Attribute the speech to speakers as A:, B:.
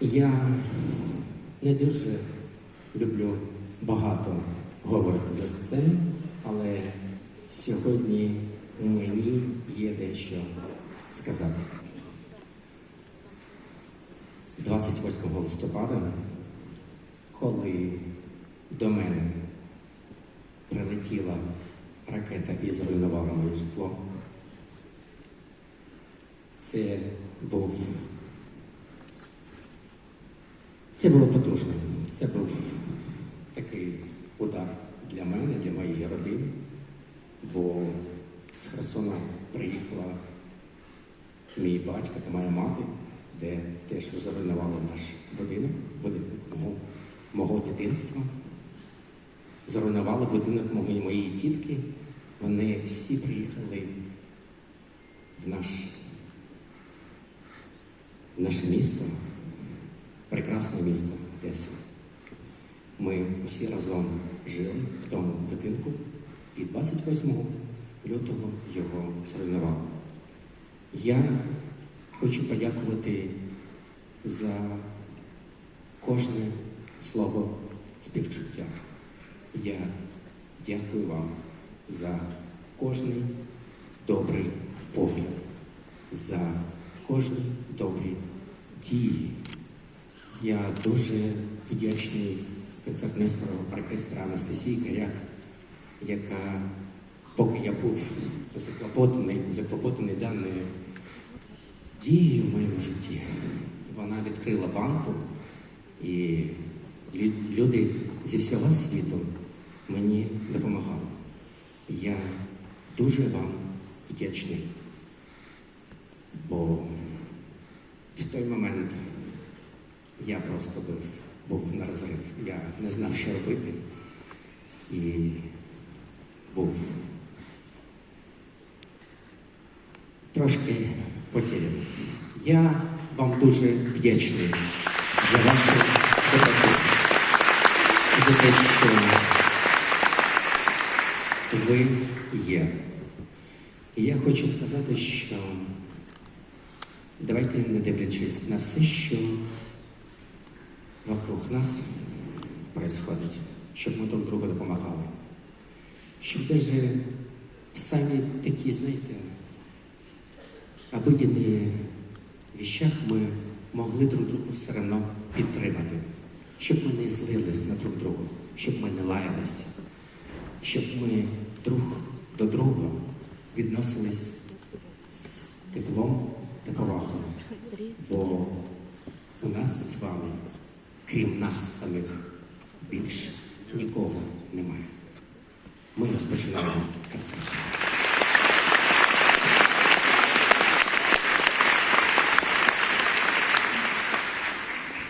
A: Я не дуже люблю багато говорити за сцену, але сьогодні мені є дещо сказати. 28 листопада, коли до мене прилетіла ракета і зруйнувала моє житло, це був це було потужно. Це був такий удар для мене, для моєї родини, бо з Херсона приїхала мій батько та моя мати, де теж зруйнували наш будинок, будинок мого, мого дитинства. Зруйнували будинок моєї, моєї тітки. Вони всі приїхали в наш, в наше місто прекрасне місто Одеса. Ми всі разом жили в тому будинку і 28 лютого його зруйнували. Я хочу подякувати за кожне слово співчуття. Я дякую вам за кожний добрий погляд, за кожні добрі дії. Я дуже вдячний концертмейстеру оркестра Анастасії Коряк, яка, поки я був заклопотаний, заклопотаний даною дією в моєму житті, вона відкрила банку, і люди зі всього світу мені допомагали. Я дуже вам вдячний, бо в той момент я просто був, був на розрив. Я не знав, що робити. І був трошки потеряний. Я вам дуже вдячний за вашу допомогу, за те, що ви є. І я хочу сказати, що давайте, не дивлячись на все, що вокруг нас происходит, щоб ми друг другу допомагали. Щоб даже самі такі, знаєте, обыденные вещах ми могли друг другу все одно підтримати, щоб ми не злились на друг друга, щоб ми не лаялись, щоб ми друг до друга відносились з теплом та повагою. Бо у нас з вами, крім нас самих, більше нікого немає. Ми розпочинаємо концерт.